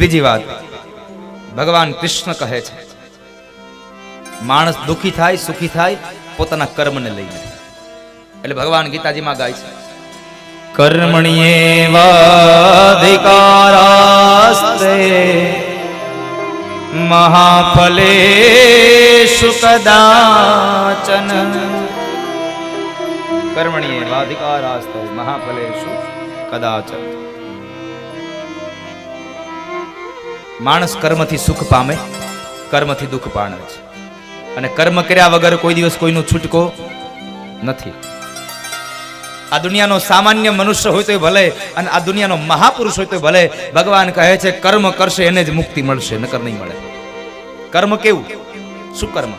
બીજી વાત, ભગવાન કૃષ્ણ કહે છે, માણસ દુખી થાય, સુખી થાય, પોતાના કર્મને લઈને. એટલે ભગવાન ગીતાજીમાં ગાય છે કર્મણ્યેવાધિકારાસ્તે મહાફલેષુ કદાચન કર્મણ્યેવાધિકારાસ્તે મહાફલેષુ કદાચન માણસ કર્મથી સુખ પામે, કર્મથી દુઃખ પામે છે. અને કર્મ કર્યા વગર કોઈ દિવસ કોઈનો છૂટકો નથી. આ દુનિયાનો સામાન્ય મનુષ્ય હોય તો ભલે, અને આ દુનિયાનો મહાપુરુષ હોય તો ભલે, ભગવાન કહે છે, કર્મ કરશે એને જ મુક્તિ મળશે, નકર નહીં મળે. કર્મ કેવું? શું કર્મ?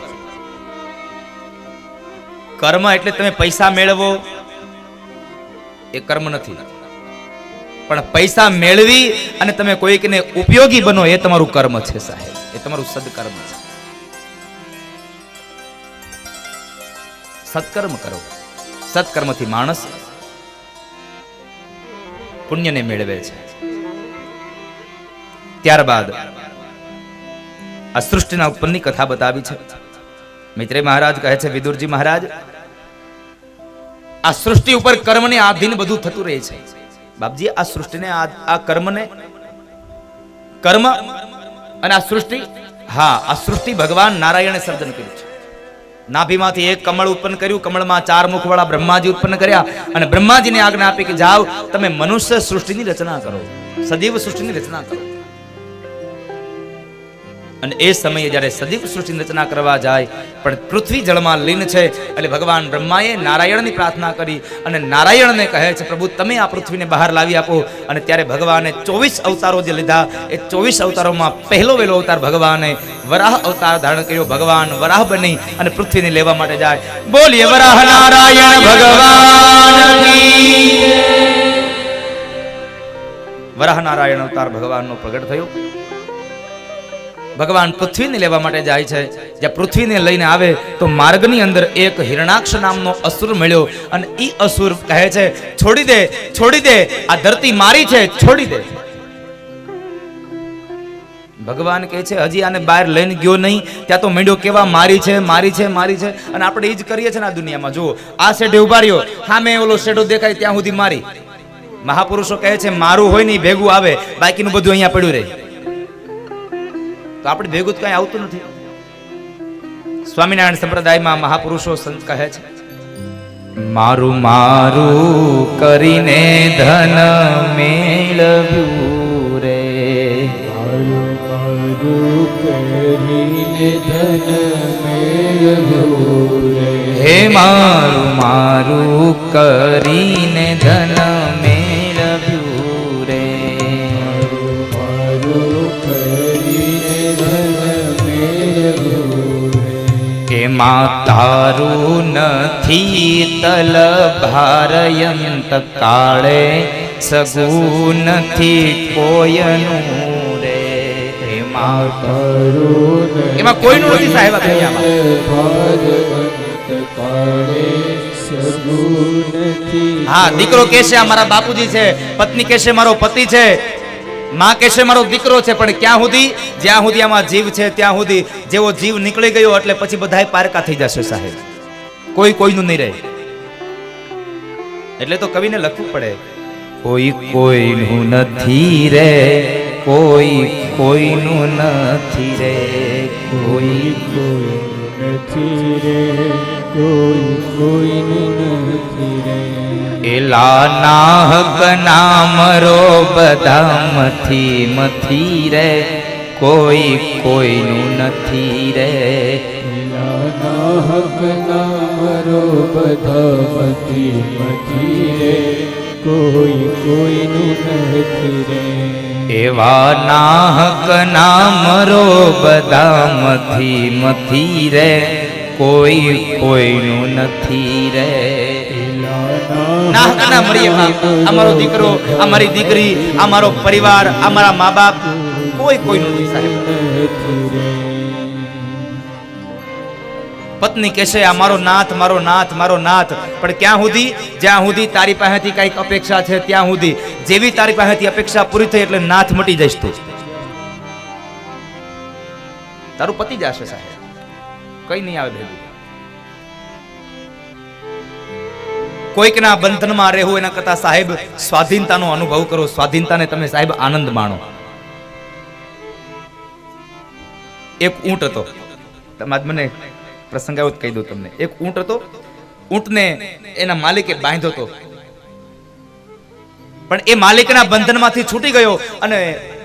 કર્મ એટલે તમે પૈસા મેળવો, એ કર્મ નથી. પણ પૈસા મેળવી અને તમે કોઈકને ઉપયોગી બનો એ તમારું કર્મ છે સાહેબ. એ તમારું સદકર્મ છે. સત્કર્મ કરો. સત્કર્મથી માણસ પુણ્યને મેળવે છે. ત્યારબાદ આ સૃષ્ટિના ઉપરની કથા બતાવી છે. મિત્રે મહારાજ કહે છે, વિદુરજી મહારાજ, આ સૃષ્ટિ ઉપર કર્મને આધીન બધું થતું રહે છે. બાપજી, આ સૃષ્ટિને, આ કર્મને કર્મ અને આ સૃષ્ટિ, હા, આ સૃષ્ટિ ભગવાન નારાયણે સર્જન કર્યું છે. નાભીમાંથી એક કમળ ઉત્પન્ન કર્યું, કમળમાં ચાર મુખવાળા બ્રહ્માજી ઉત્પન્ન કર્યા અને બ્રહ્માજીને આજ્ઞા આપી કે જાઓ, તમે મનુષ્ય સૃષ્ટિની રચના કરો, સજીવ સૃષ્ટિની રચના કરો. અને એ સમયે જ્યારે સજીવ સૃષ્ટિની રચના કરવા જાય, પણ પૃથ્વી જળમાં લીન છે, એટલે ભગવાન બ્રહ્માએ નારાયણની પ્રાર્થના કરી અને નારાયણને કહે છે, પ્રભુ, તમે આ પૃથ્વીને બહાર લાવી આપો. અને ત્યારે ભગવાને ચોવીસ અવતારો જે લીધા, એ ચોવીસ અવતારોમાં પહેલો વહેલો અવતાર ભગવાને વરાહ અવતાર ધારણ કર્યો. ભગવાન વરાહ બની અને પૃથ્વીને લેવા માટે જાય. બોલીએ, વરાહ નારાયણ ભગવાન વરાહ નારાયણ અવતાર ભગવાનનો પ્રગટ થયો. ભગવાન પૃથ્વીને લેવા માટે જાય છે. જ્યાં પૃથ્વીને લઈને આવે તો માર્ગની અંદર એક હિરણાક્ષ નામનો અસુર મળ્યો અને એ અસુર કહે છે, છોડી દે છોડી દે, આ ધરતી મારી છે, છોડી દે. ભગવાન કહે છે, હજી આને બહાર લઈને ગયો નહીં. ત્યાં તો મેંડ્યો કેવા, મારી છે મારી છે મારી છે. અને આપણે એ જ કરીએ છીએ ને આ દુનિયામાં. જુઓ, આ શેઢે ઊભા રહ્યો સામે ઓલો શેઢો દેખાય ત્યાં સુધી મારી. મહાપુરુષો કહે છે, મારું હોય નહીં, ભેગું આવે. બાકીનું બધું અહીંયા પડ્યું રહે. તો આપણે ભેગું કઈ આવતું નથી. સ્વામિનારાયણ સંપ્રદાયમાં મહાપુરુષો સંત કહે છે મારું મારું કરીને ધન મેળવ્યું રે. મારું મારું કરીને ધન મેળવ્યું રે. હે મારું મારું કરીને ધન તારું નથી તલ ભારયંત કાળે સગું નથી કોયનું રે. એમાં એમાં કોઈનું નથી સાહેબ હા દીકરો કેશે આ મારા બાપુજી છે પત્ની કેશે મારો પતિ છે. માં કહેશે, મારો દીકરો છે, પણ ક્યાં સુધી? જ્યાં સુધી આમાં જીવ છે, ત્યાં સુધી જેવો જીવ નીકળી ગયો એટલે પછી બધા પારકા થઈ જશે સાહેબ. કોઈ કોઈનું નહીં રહે. એટલે તો કવિને લખવું પડે. કોઈ કોઈનું નથી રે, કોઈ કોઈનું નથી રે, કોઈ કોઈ નથી રે. કોઈ કોઈનું નથી રે. એલા નાહક નામરો બધા મથી મથી રે. કોઈ કોઈનું નથી રે. નાહક નામ રો બધા મથી મથી રે. કોઈ કોઈનું નથી રે. એવા નાહક નામરો બધા મથી મથી રે. કોઈ કોઈનું નથી રે. અમારો દીકરો અમારી દીકરી અમારો પરિવાર અમારા મા બાપ કોઈ કોઈનું નથી સાહેબ. પત્ની કહેશે, આ મારો નાથ મારો નાથ મારો નાથ પણ ક્યાં સુધી? જ્યાં સુધી તારી પાસેથી કંઈક અપેક્ષા છે, ત્યાં સુધી. જેવી તારી પાસેથી અપેક્ષા પૂરી થઈ એટલે નાથ મટી જઈશ તું. તારું પતિ જશે સાહેબ. કઈ નહીં આવે ભેગું. કોઈકના બંધનમાં રહેવું એના કરતા સાહેબ સ્વાધીનતાનો અનુભવ કરો, સ્વાધીનતાને તમે સાહેબ આનંદ માણો. એક ઊંટ હતો. તમારે મને પ્રસંગ આવ્યો કહી દઉં તમને. એક ઊંટ હતો. ઊંટને એના માલિકે બાંધ્યો હતો. પણ એ માલિકના બંધનમાંથી છૂટી ગયો અને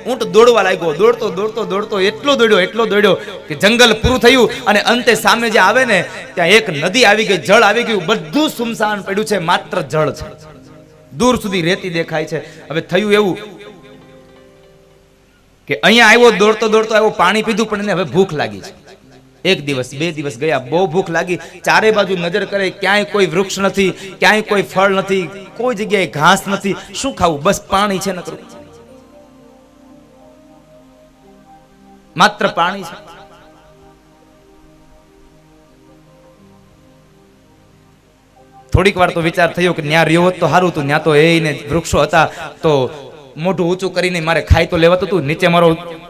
ઊંટ દોડવા લાગ્યો. દોડતો દોડતો દોડતો એટલો દોડ્યો એટલો દોડ્યો કે જંગલ પૂરું થયું અને અંતે સામે જે આવે ને, ત્યાં એક નદી આવી ગઈ, જળ આવી ગયું. બધું સુમસાન પડ્યું છે, માત્ર જળ છે. દૂર સુધી રેતી દેખાય છે. હવે થયું એવું કે અહીંયા આવ્યો, દોડતો દોડતો આવ્યો, પાણી પીધું, પણ એને હવે ભૂખ લાગી છે. એક દિવસ, બે દિવસ ગયા, બહુ ભૂખ લાગી. ચારે બાજુ નજર કરે ક્યાંય કોઈ વૃક્ષ નથી, ક્યાંય કોઈ ફળ નથી, કોઈ જગ્યાએ ઘાસ નથી. શું ખાવું? બસ પાણી છે, નકરું. માત્ર પાણી છે. થોડીક વાર તો વિચાર થયો કે ત્યાં રહ્યો તો સારું હતું ત્યાં તો એને વૃક્ષો હતા, તો મોઢું ઊંચું કરીને મારે ખાઈ તો લેવાતું હતું, નીચે મારો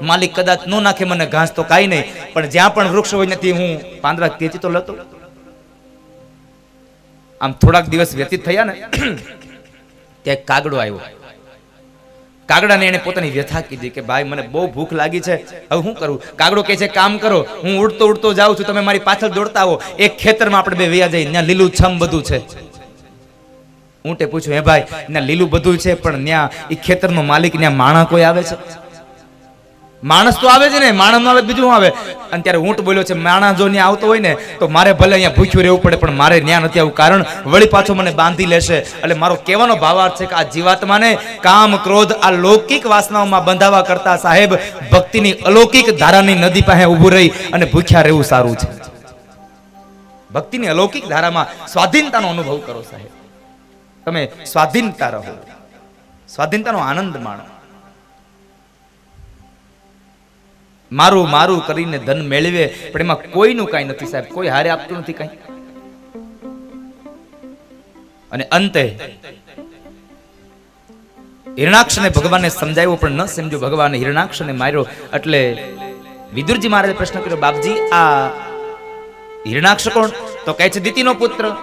માલિક કદાચ ન નાખે મને ઘાસ તો કાંઈ નહીં, પણ જ્યાં પણ વૃક્ષ હોય નથી હું પાંદડા ખેંચી તો લેતો. આમ થોડાક દિવસ વ્યતીત થયા ને ત્યાં કાગડો આવ્યો. કાગડાને એને પોતાની વ્યથા કીધી કે, ભાઈ, મને બહુ ભૂખ લાગી છે. હવે શું કરું? કાગડો કહે છે, કામ કરો. હું ઉડતો ઉડતો જાઉં છું. તમે મારી પાછળ દોડતા આવો. એક ખેતરમાં આપણે બે વ્યા જઈએ. ત્યાં લીલું છમ બધું છે. ઊંટે પૂછ્યું, હે ભાઈ, ત્યાં લીલું બધું છે, પણ ત્યાં એ ખેતરનો માલિક, ત્યાં માણા કોઈ આવે છે? માણસ તો આવે છે ને માણસ નો આવે, બીજું આવે? અને ત્યારે ઊંટ બોલ્યો છે માણસ જો ત્યાં આવતો હોય ને, તો મારે ભલે અહીંયા ભૂખ્યું રહેવું પડે, પણ મારે ત્યાં નથી આવું, કારણ વળી પાછો મને બાંધી લેશે. એટલે મારો કહેવાનો ભાવાર્થ છે કે આ જીવાત્માને કામ, ક્રોધ, આ લૌકિક વાસનાઓમાં બંધાવા કરતા સાહેબ, ભક્તિની અલૌકિક ધારાની નદી પાસે ઊભું રહી અને ભૂખ્યા રહેવું સારું છે. ભક્તિની અલૌકિક ધારામાં સ્વાધીનતાનો અનુભવ કરો સાહેબ. તમે સ્વાધીનતા રહો. સ્વાધીનતાનો આનંદ માણો. મારું મારું કરીને ધન મેળવે, પણ એમાં કોઈનું કાંઈ નથી સાહેબ. કોઈ હારે આપતું નથી કાંઈ. અને અંતે, હિરણાક્ષને ભગવાનને સમજાવ્યો, પણ ન સમજ્યો ભગવાને હિરણાક્ષને માર્યો. એટલે વિદુરજી મહારાજે પ્રશ્ન કર્યો, બાપજી, આ હિરણાક્ષ કોણ? તો કહે છે દિતિનો પુત્ર.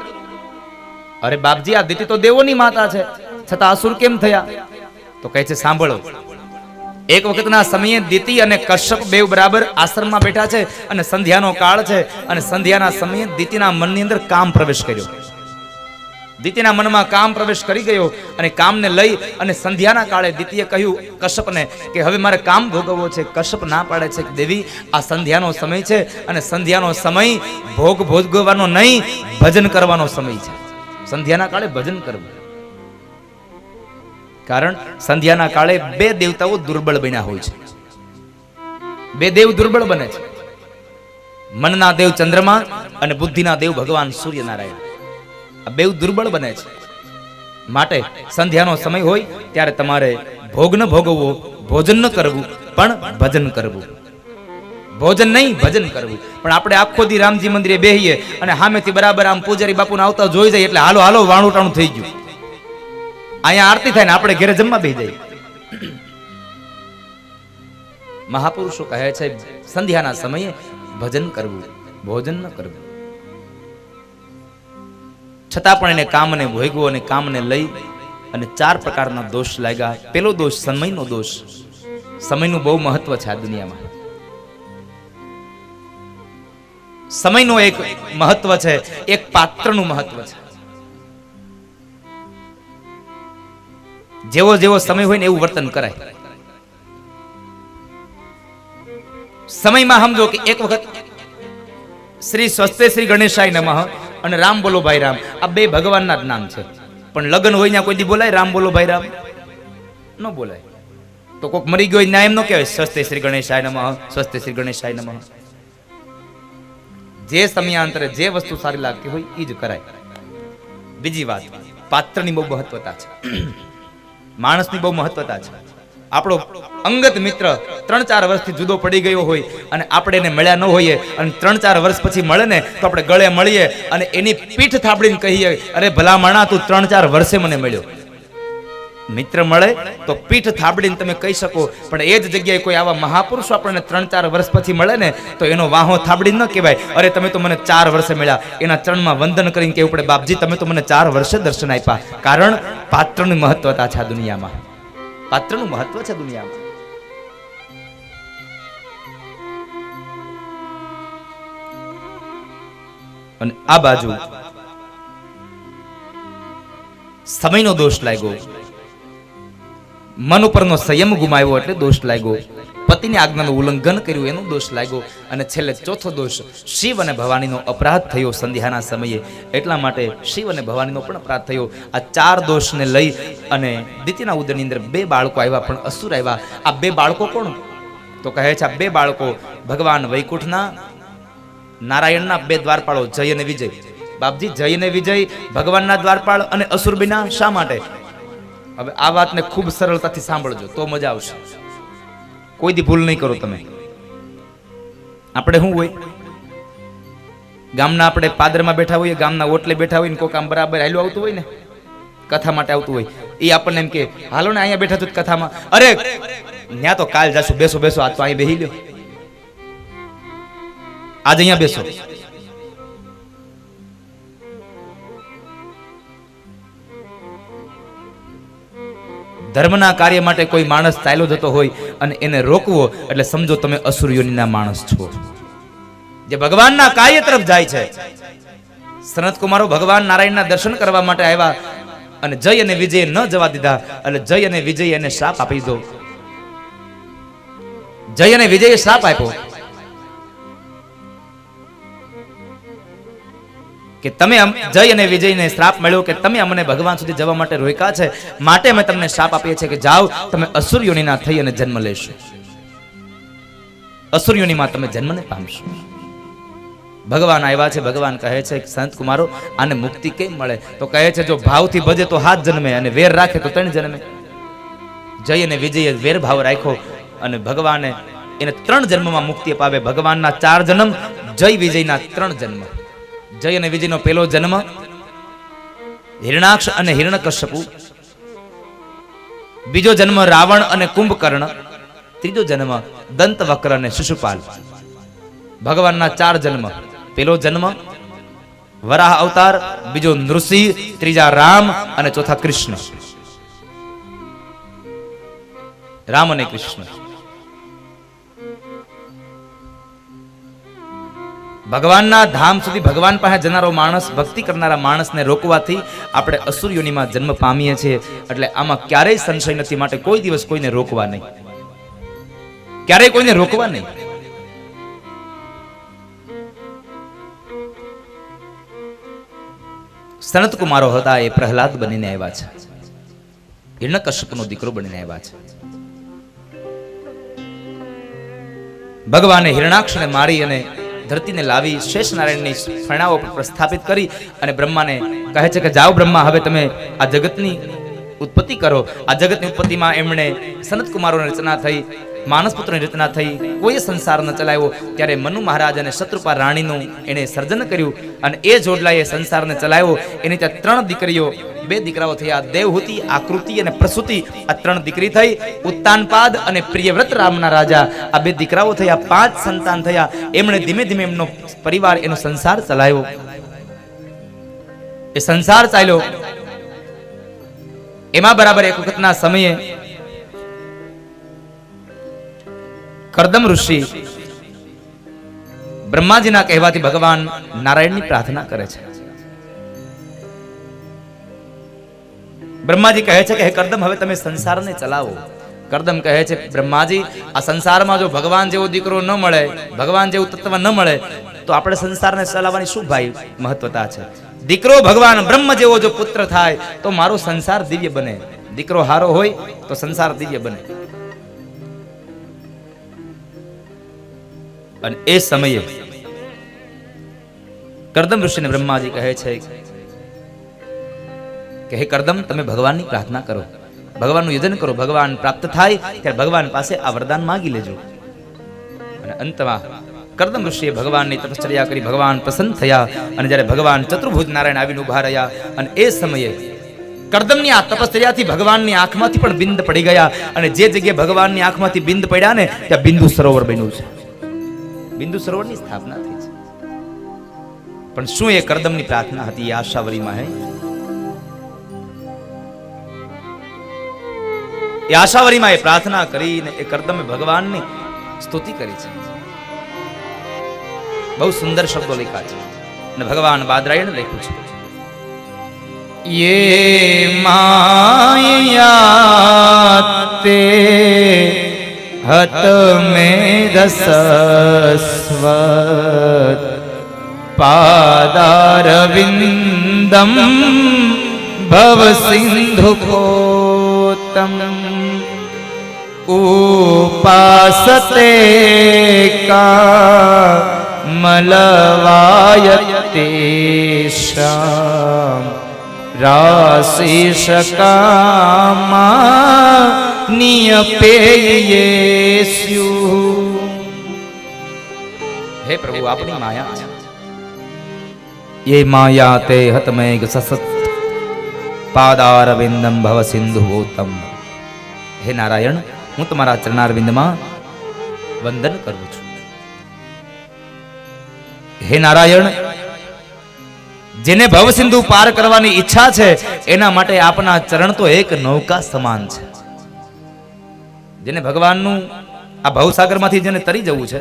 અરે બાપજી, આ દિતિ તો દેવોની માતા છે. છતાં અસુર કેમ થયા? તો કહે છે, સાંભળો એક વખતના સમયે દિતિ અને કશ્યપ બેવ બરાબર આશ્રમમાં બેઠા છે અને સંધ્યાનો કાળ છે અને સંધ્યાના સમયે દિતિના મનની અંદર કામ પ્રવેશ કર્યો. દિતિના મનમાં કામ પ્રવેશ કરી ગયો અને કામને લઈ અને સંધ્યાના કાળે દિતિએ કહ્યું, કશ્યપને, કે હવે મારે કામ ભોગવવો છે, કશ્યપ ના પાડે છે, દેવી, આ સંધ્યાનો સમય છે અને સંધ્યાનો સમય ભોગ ભોગવવાનો નહીં, ભજન કરવાનો સમય છે. સંધ્યાના કાળે ભજન કરવું. કારણ સંધ્યાના કાળે બે દેવતાઓ દુર્બળ બન્યા હોય છે. બે દેવ દુર્બળ બને છે. મનના દેવ ચંદ્રમા અને બુદ્ધિના દેવ ભગવાન સૂર્યનારાયણ. આ બેવ દુર્બળ બને છે. માટે સંધ્યાનો સમય હોય ત્યારે તમારે ભોગ ન ભોગવવો, ભોજન ન કરવું, પણ ભજન કરવું. ભોજન નહીં, ભજન કરવું. પણ આપણે આખો દી રામજી મંદિરે બેહીએ અને સામેથી બરાબર આમ પૂજારી બાપુને આવતા જોઈ જાય એટલે હાલો હાલો, વાણુટાણું થઈ ગયું. અહીંયા આરતી થાય ને આપણે ઘરે જમવા બેસી જાય મહાપુરુષો કહે છે, સંધ્યાના સમયે ભજન કરવું, ભોજન ન કરવું. છતાં પણ એને કામને ભોગવો અને કામને લઈ અને ચાર પ્રકારના દોષ લાગ્યા. પેલો દોષ સમયનો દોષ. સમયનું બહુ મહત્વ છે આ દુનિયામાં. સમયનો એક મહત્વ છે, એક પાત્રનું મહત્વ છે. જેવો જેવો સમય હોય ને એવું વર્તન કરાય. સમયમાં સમજો કે એક વખત શ્રી સ્વસ્તે શ્રી ગણેશાય નમઃ અને રામ બોલો ભાઈ રામ. આ બે ભગવાનના જ નામ છે. પણ લગ્ન હોય ત્યાં કોઈ દી બોલાય? રામ બોલો ભાઈ રામ. ન બોલાય. તો કોક મરી ગયો હોય એમ ન કહેવાય સ્વસ્તે શ્રી ગણેશાય નમઃ સ્વસ્તે શ્રી ગણેશાય નમઃ. જે સમયાંતરે જે વસ્તુ સારી લાગતી હોય એ જ કરાય. બીજી વાત, પાત્રની બહુ મહત્વતા છે. માણસની બહુ મહત્વતા છે. આપણો અંગત મિત્ર ત્રણ ચાર વર્ષથી જુદો પડી ગયો હોય અને આપણે એને મળ્યા ન હોઈએ અને ત્રણ ચાર વર્ષ પછી મળે ને તો આપણે ગળે મળીએ અને એની પીઠ થાબડીને કહીએ, અરે ભલા માણા, તું ત્રણ ચાર વર્ષે મને મળ્યો. મિત્ર મળે તો પીઠ થાબડીને તમે કહી શકો. પણ એ જ જગ્યાએ કોઈ આવા મહાપુરુષો આપણને ત્રણ ચાર વર્ષ પછી મળે ને, તો એનો વાહો થાબડી ન કહેવાય. અરે, તમે તો મને ચાર વર્ષે મળ્યા. એના ચરણમાં વંદન કરીને કહેવું પડે, બાપજી, તમે તો મને ચાર વર્ષે દર્શન આપ્યા. કારણ પાત્રની મહત્વતા છે આ દુનિયામાં. પાત્રનું મહત્વ છે દુનિયામાં. અને આ બાજુ સમયનો દોષ લાગ્યો. મન ઉપરનો સંયમ ગુમાવ્યો એટલે દોષ લાગ્યો. પતિની આજ્ઞાનું ઉલ્લંઘન કર્યું, એનો દોષ લાગ્યો. અને છેલ્લે ચોથો દોષ, શિવ અને ભવાનીનો અપરાધ થયો સંધ્યાના સમયે. એટલા માટે શિવ અને ભવાનીનો પણ અપરાધ થયો. આ ચાર દોષને લઈ અને દીતીના ઉદરની અંદર બે બાળકો આવ્યા, પણ અસુર આવ્યા. આ બે બાળકો કોણ? તો કહે છે, આ બે બાળકો ભગવાન વૈકુંઠના, નારાયણના બે દ્વારપાળો, જય અને વિજય. બાપજી, જય અને વિજય, ભગવાનના દ્વારપાળ અને અસુરબીના શા માટે? હવે આ વાતને ખૂબ સરળતાથી સાંભળજો, તો મજા આવશે. કોઈ દી ભૂલ નહીં કરો તમે. આપણે શું હોય? ગામના આપણે પાદરમાં બેઠા હોઈએ, ગામના ઓટલે બેઠા હોય ને કોઈ કામ બરાબર હાલ્યું આવતું હોય ને, કથા માટે આવતું હોય એ આપણને એમ કે, હાલો ને, અહીંયા બેઠા તું કથામાં. અરે ત્યાં તો કાલ જશું, બેસો બેસો આજ તો અહીં બેહી લ્યો. આજે અહીંયા બેસો. ધર્મના કાર્ય માટે કોઈ માણસ ચાલ્યો જતો હોય અને એને રોકવો, એટલે સમજો તમે અસુરયોનીના માણસ છો. જે ભગવાનના કાર્ય તરફ જાય છે. સનત કુમારો ભગવાન નારાયણના દર્શન કરવા માટે આવ્યા અને જય અને વિજય ન જવા દીધા, એટલે જય અને વિજય એને શ્રાપ આપી દો જય અને વિજયે શ્રાપ આપ્યો. કે તમે જય અને વિજયને શ્રાપ મળ્યો કે તમે અમને ભગવાન સુધી જવા માટે રોક્યા છે, માટે અમે તમને શ્રાપ આપીએ છીએ કે જાઓ, તમે અસુર યોનિના થઈ અને જન્મ લેશો. અસુર યોનિમાં તમે જન્મને પામશો. ભગવાન આવ્યા છે, ભગવાન કહે છે કે સંત કુમારો, આને મુક્તિ કેમ મળે? તો કહે છે, જો ભાવથી ભજે તો હાથ જન્મે અને વેર રાખે તો ત્રણ જન્મે. જય અને વિજયે વેર ભાવ રાખ્યો અને ભગવાને એને ત્રણ જન્મમાં મુક્તિ અપાવે. ભગવાનના ચાર જન્મ, જય વિજયના ત્રણ જન્મ. જય અને વિજયનો પહેલો જન્મ હિરણાક્ષ અને હિરણકશ્યપુ. બીજો જન્મ રાવણ અને કુંભકર્ણ. ત્રીજો જન્મ દંતવક્ર અને શિશુપાલ. ભગવાનના ચાર જન્મ. પેલો જન્મ વરાહ અવતાર, બીજો નૃસિંહ, ત્રીજા રામ અને ચોથા કૃષ્ણ. રામ અને કૃષ્ણ. ભગવાનના ધામ સુધી ભગવાન પાસે જનારો માણસ, ભક્તિ કરનારા માણસને રોકવાથી આપણે અસુરયોનીમાં જન્મ પામીએ છીએ. એટલે આમાં ક્યારેય સંશય નથી, માટે કોઈ દિવસ કોઈને રોકવા નહીં. ક્યારેય કોઈને રોકવા નહીં. સનત કુમારો હતા, એ પ્રહલાદ બનીને આવ્યા છે. હિરણ્યકશ્યપનો દીકરો બનીને આવ્યા છે. ભગવાને હિરણાક્ષને મારી અને ધરતીને લાવી શેષ નારાયણની ફણાઓ પર પ્રસ્થાપિત કરી અને બ્રહ્માને કહે છે કે જાઓ બ્રહ્મા, હવે તમે આ જગતની ઉત્પત્તિ કરો. આ જગતની ઉત્પત્તિમાં એમણે સનત કુમારોની રચના થઈ. માનસપુત્રની રચના થઈ. કોઈ સંસાર ન ચલાવ્યો. ત્યારે મનુ મહારાજ અને શત્રુપા રાણીનું એણે સર્જન કર્યું અને એ જોડલાએ સંસારને ચલાવ્યો. એની ત્યાં ત્રણ દીકરીઓ. બે દીકરાઓ થયા. દેવહૂતિ, આકૃતિ અને પ્રસૂતિ. આ ત્રણ દીકરી થઈ. ઉત્તાનપાદ અને પ્રિયવ્રત રામના રાજા. આ બે દીકરાઓ થયા. પાંચ સંતાન થયા. એમણે ધીમે ધીમે એમનો પરિવાર, એનો સંસાર ચલાવ્યો. એ સંસાર ચાલ્યો. એમાં બરાબર એક વખતના સમયે કરદમ ઋષિ બ્રહ્માજીના કહેવાથી ભગવાન નારાયણની પ્રાર્થના કરે છે. બ્રહ્માજી કહે છે કે, હે કરદમ, હવે તમે સંસારને ચલાવો. કરદમ કહે છે, બ્રહ્માજી, આ સંસારમાં જો ભગવાન જેવો દીકરો ન મળે, ભગવાન જેવું તત્વ ન મળે, તો આપણે સંસારને ચલાવવાની શું ભાઈ મહત્વતા છે? દીકરો ભગવાન બ્રહ્મ જેવો જો પુત્ર થાય, તો મારો સંસાર દિવ્ય બને. દીકરો હારો હોય, તો સંસાર દિવ્ય બને. અને એ સમયે કરદમ ઋષિને બ્રહ્માજી કહે છે કે, હે કરદમ, તમે ભગવાનની પ્રાર્થના કરો. ભગવાનનું યજન કરો. ભગવાન પ્રાપ્ત થાય ત્યારે ભગવાન પાસે આ વરદાન માંગી લેજો. અને અંતમાં કરદમ ઋષિએ ભગવાનની તપશ્ચર્યા કરી. ભગવાન પ્રસન્ન થયા અને જ્યારે ભગવાન ચતુર્ભુજ નારાયણ આવીને ઊભા રહ્યા અને એ સમયે કરદમની આ તપશ્ચર્યાથી ભગવાનની આંખમાંથી પણ બિંદ પડી ગયા અને જે જગ્યાએ ભગવાનની આંખમાંથી બિંદ પડ્યા ને, ત્યાં બિંદુ સરોવર બન્યું છે. બિંદુ સરોવરની સ્થાપના થઈ છે પણ શું એ કરદમની પ્રાર્થના હતી એ આશાવરીમાં હે એ આશાવરીમાં એ પ્રાર્થના કરીને એ કરદમે ભગવાનની સ્તુતિ કરી છે બહુ સુંદર શબ્દો લખ્યા છે અને ભગવાન બાદરાયણ લખ્યું છે ये माया ते हत में रसस्वत पादारविन्दं भव सिन्धु पोतम् उपासते રાશિ શકામાં નિયપેયે સ્યુ. હે પ્રભુ આપની માયા યે માયા તે હતમેઘ સસત. પાદારવિંદમ ભવ સિંધુ સિંધુભૂતમ. હે નારાયણ હું તમારા ચરણારવિંદમાં વંદન કરું છું. હે નારાયણ જેને ભવસિંધુ પાર કરવાની ઈચ્છા છે, એના માટે આપના ચરણ તો એક નૌકા સમાન છે. જેને ભગવાનનું આ ભવસાગરમાંથી જેને તરી જવું છે,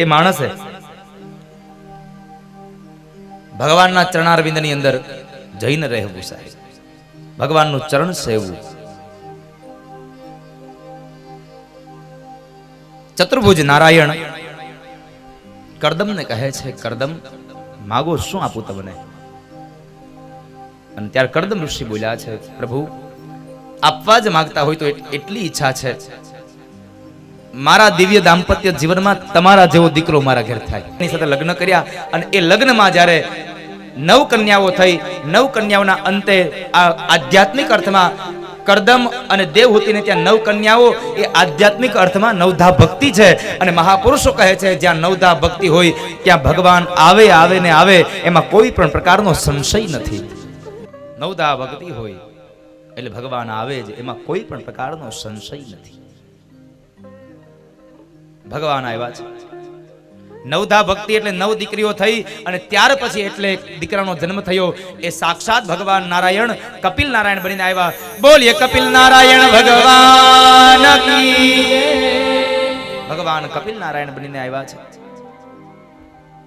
એ માણસે ભગવાનના ચરણારવિંદની અંદર જઈને રહેવું સાહેબ. ભગવાનનું ચરણ સેવવું. ચતુર્ભુજ નારાયણ કરદમને કહે છે, કરદમ માગો શું આપું તમને? અને ત્યારે કરદમ ઋષિ બોલ્યા છે, પ્રભુ, આપવા જ માંગતા હોય તો એટ- એટલી ઈચ્છા છે. મારા દિવ્ય દાંપત્ય જીવનમાં તમારા જેવો દીકરો મારા ઘેર થાય. એની સાથે લગ્ન કર્યા અને એ લગ્નમાં જ્યારે નવ કન્યાઓ થઈ નવ કન્યાઓના અંતે આ આધ્યાત્મિક અર્થમાં કરદમ અને દેવહૂતિને ત્યાં નવ કન્યાઓ, એ આધ્યાત્મિક અર્થમાં નવધા ભક્તિ છે. અને મહાપુરુષો કહે છે, જ્યાં નવધા ભક્તિ હોય, ત્યાં ભગવાન આવે આવે ને આવે, એમાં કોઈ પણ પ્રકારનો સંશય નથી. નવધા ભક્તિ હોય, એટલે ભગવાન આવે જ, એમાં કોઈ પણ પ્રકારનો સંશય નથી. ભગવાન આવ્યા છે. નવધા ભક્તિ એટલે નવ દીકરીઓ થઈ અને ત્યાર પછી એટલે દીકરાનો જન્મ થયો. એ સાક્ષાત ભગવાન નારાયણ, કપિલ નારાયણ બનીને આવ્યા. બોલીએ, કપિલ નારાયણ ભગવાન ભગવાન કપિલ નારાયણ બનીને આવ્યા છે.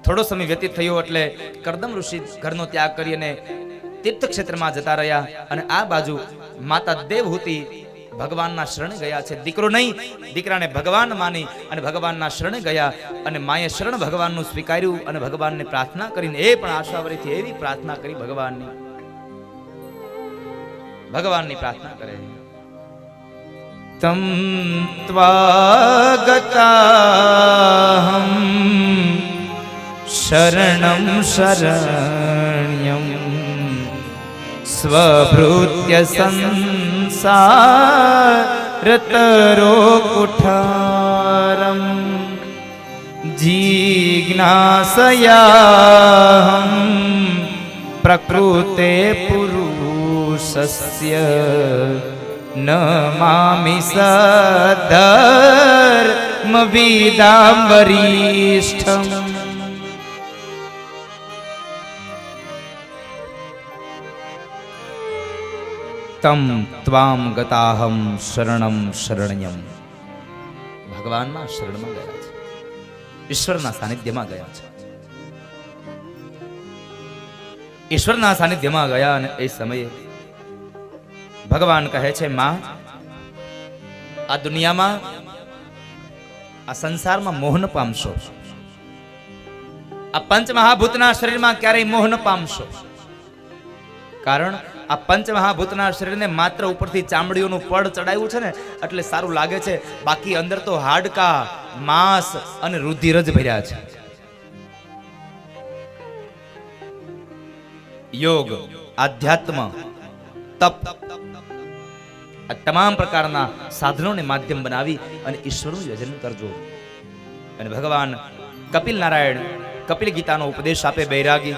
થોડો સમય વ્યતીત થયો એટલે કરદમ ઋષિ ઘરનો ત્યાગ કરી અને તીર્થ ક્ષેત્રમાં જતા રહ્યા અને આ બાજુ માતા દેવહૂતિ ભગવાનના શરણ ગયા છે. દીકરો નહીં, દીકરાને ભગવાન માની અને ભગવાનના શરણ ગયા અને માએ શરણ ભગવાનનું સ્વીકાર્યું અને ભગવાનને પ્રાર્થના કરીને એ પણ આશાવરીથી એવી પ્રાર્થના કરી ભગવાનની. ભગવાનની પ્રાર્થના કરે. તમ ત્વાગતાહમ શરણમ શરણ્યમ સ્વભૃત્ય सारतरो कुठारम् जिज्ञासयाह प्रकृते पुरुषस्य न मामि सदर्मविताम्बरिष्ठम् તમ ત્વામ ગતાહમ શરણમ શરણ્યમ ભગવાનના શરણમાં ગયા છે ઈશ્વરના સાનિધ્યમાં ગયા છે ઈશ્વરના સાનિધ્યમાં ગયા અને એ સમયે ભગવાન કહે છે માં આ દુનિયામાં આ સંસારમાં મોહન પામશો આ પંચ મહાભૂતના શરીરમાં ક્યારેય મોહન પામશો કારણ આ પંચમહાભૂતના શરીરને માત્ર ઉપરથી ચામડીઓનું પડ ચડાવ્યું છે ને, એટલે સારું લાગે છે. બાકી અંદર તો હાડકા, માંસ અને રુધિર જ ભર્યા છે. યોગ, આધ્યાત્મ, તપ, આ તમામ પ્રકારના સાધનોને માધ્યમ બનાવી અને ઈશ્વરનું યજન કરજો. અને ભગવાન કપિલ નારાયણ કપિલ ગીતાનો ઉપદેશ આપે બૈરાગી.